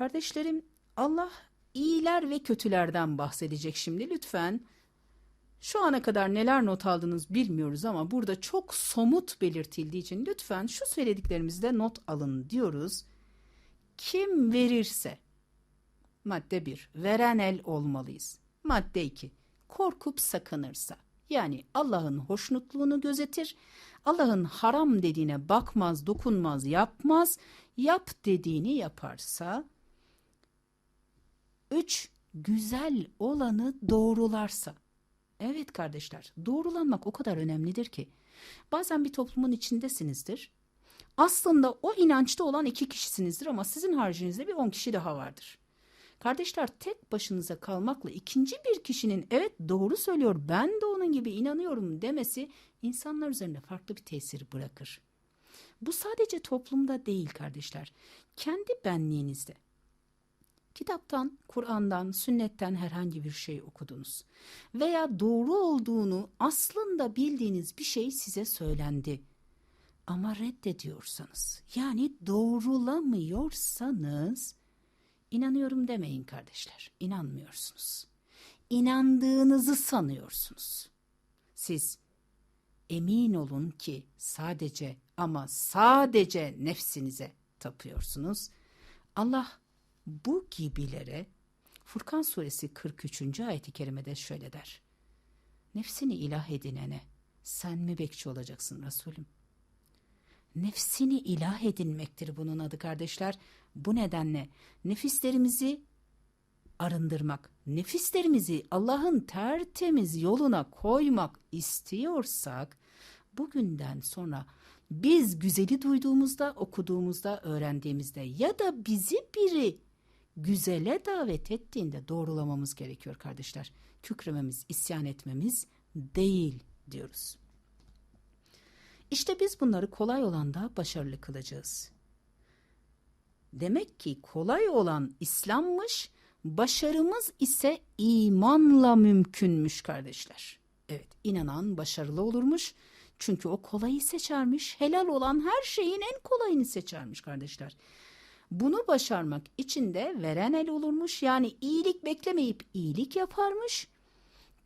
Kardeşlerim Allah iyiler ve kötülerden bahsedecek şimdi lütfen. Şu ana kadar neler not aldınız bilmiyoruz ama burada çok somut belirtildiği için lütfen şu söylediklerimizde not alın diyoruz. Kim verirse madde 1 veren el olmalıyız. Madde 2 korkup sakınırsa yani Allah'ın hoşnutluğunu gözetir. Allah'ın haram dediğine bakmaz, dokunmaz, yapmaz. Yap dediğini yaparsa 3 güzel olanı doğrularsa. Evet kardeşler, doğrulanmak o kadar önemlidir ki. Bazen bir toplumun içindesinizdir. Aslında o inançta olan iki kişisinizdir ama sizin haricinizde bir on kişi daha vardır. Kardeşler tek başınıza kalmakla ikinci bir kişinin evet doğru söylüyor ben de onun gibi inanıyorum demesi insanlar üzerinde farklı bir tesir bırakır. Bu sadece toplumda değil kardeşler. Kendi benliğinizde. Kitaptan, Kur'an'dan, sünnetten herhangi bir şey okudunuz veya doğru olduğunu aslında bildiğiniz bir şey size söylendi. Ama reddediyorsanız yani doğrulamıyorsanız İnanıyorum demeyin kardeşler. İnanmıyorsunuz. İnandığınızı sanıyorsunuz. Siz emin olun ki sadece ama sadece nefsinize tapıyorsunuz. Allah bu gibilere Furkan suresi 43. ayeti kerimede şöyle der. Nefsini ilah edinene sen mi bekçi olacaksın Resulüm? Nefsini ilah edinmektir bunun adı kardeşler. Bu nedenle nefislerimizi arındırmak, nefislerimizi Allah'ın tertemiz yoluna koymak istiyorsak bugünden sonra biz güzeli duyduğumuzda, okuduğumuzda, öğrendiğimizde ya da bizi biri güzele davet ettiğinde doğrulamamız gerekiyor kardeşler. Kükrememiz, isyan etmemiz değil diyoruz. İşte biz bunları kolay olanda başarılı kılacağız. Demek ki kolay olan İslam'mış, başarımız ise imanla mümkünmüş kardeşler. Evet, inanan başarılı olurmuş. Çünkü o kolayı seçermiş. Helal olan her şeyin en kolayını seçermiş kardeşler. Bunu başarmak için de veren el olurmuş. Yani iyilik beklemeyip iyilik yaparmış.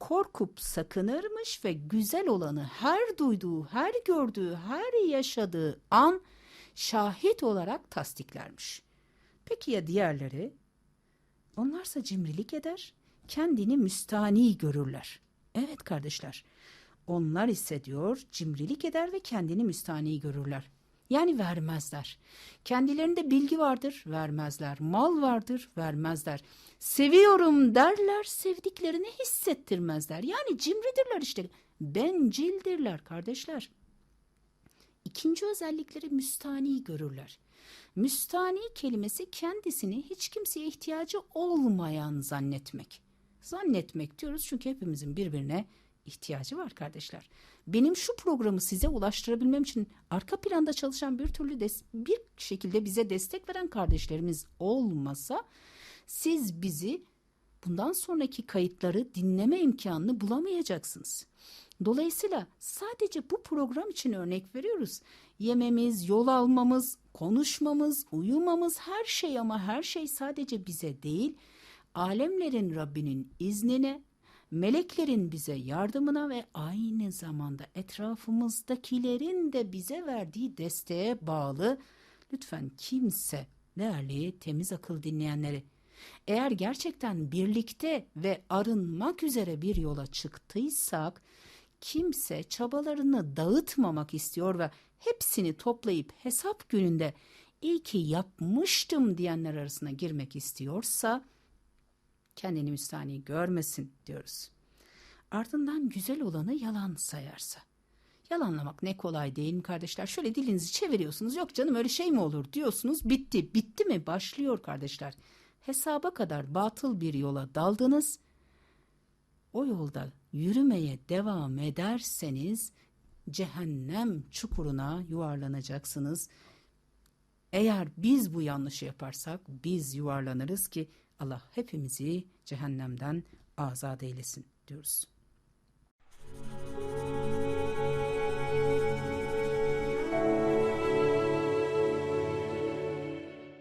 Korkup sakınırmış ve güzel olanı her duyduğu, her gördüğü, her yaşadığı an şahit olarak tasdiklermiş. Peki ya diğerleri? Onlarsa cimrilik eder, kendini müstani görürler. Evet kardeşler, onlar ise diyor cimrilik eder ve kendini müstani görürler. Yani vermezler. Kendilerinde bilgi vardır, vermezler. Mal vardır, vermezler. Seviyorum derler, sevdiklerini hissettirmezler. Yani cimridirler işte. Bencildirler kardeşler. İkinci özellikleri müstani görürler. Müstani kelimesi kendisini hiç kimseye ihtiyacı olmayan zannetmek. Zannetmek diyoruz çünkü hepimizin birbirine ihtiyacı var kardeşler. Benim şu programı size ulaştırabilmem için arka planda çalışan bir türlü des bir şekilde bize destek veren kardeşlerimiz olmasa siz bizi bundan sonraki kayıtları dinleme imkanını bulamayacaksınız. Dolayısıyla sadece bu program için örnek veriyoruz. Yememiz, yol almamız, konuşmamız, uyumamız her şey ama her şey sadece bize değil, alemlerin Rabbinin iznine, meleklerin bize yardımına ve aynı zamanda etrafımızdakilerin de bize verdiği desteğe bağlı. Lütfen kimse değerli temiz akıl dinleyenleri eğer gerçekten birlikte ve arınmak üzere bir yola çıktıysak kimse çabalarını dağıtmamak istiyor ve hepsini toplayıp hesap gününde iyi ki yapmıştım diyenler arasına girmek istiyorsa kendini müstani görmesin diyoruz. Ardından güzel olanı yalan sayarsa. Yalanlamak ne kolay değil mi kardeşler? Şöyle dilinizi çeviriyorsunuz. Yok canım öyle şey mi olur diyorsunuz. Bitti. Bitti mi? Başlıyor kardeşler. Hesaba kadar batıl bir yola daldınız. O yolda yürümeye devam ederseniz cehennem çukuruna yuvarlanacaksınız. Eğer biz bu yanlışı yaparsak biz yuvarlanırız ki Allah hepimizi cehennemden azat eylesin diyoruz.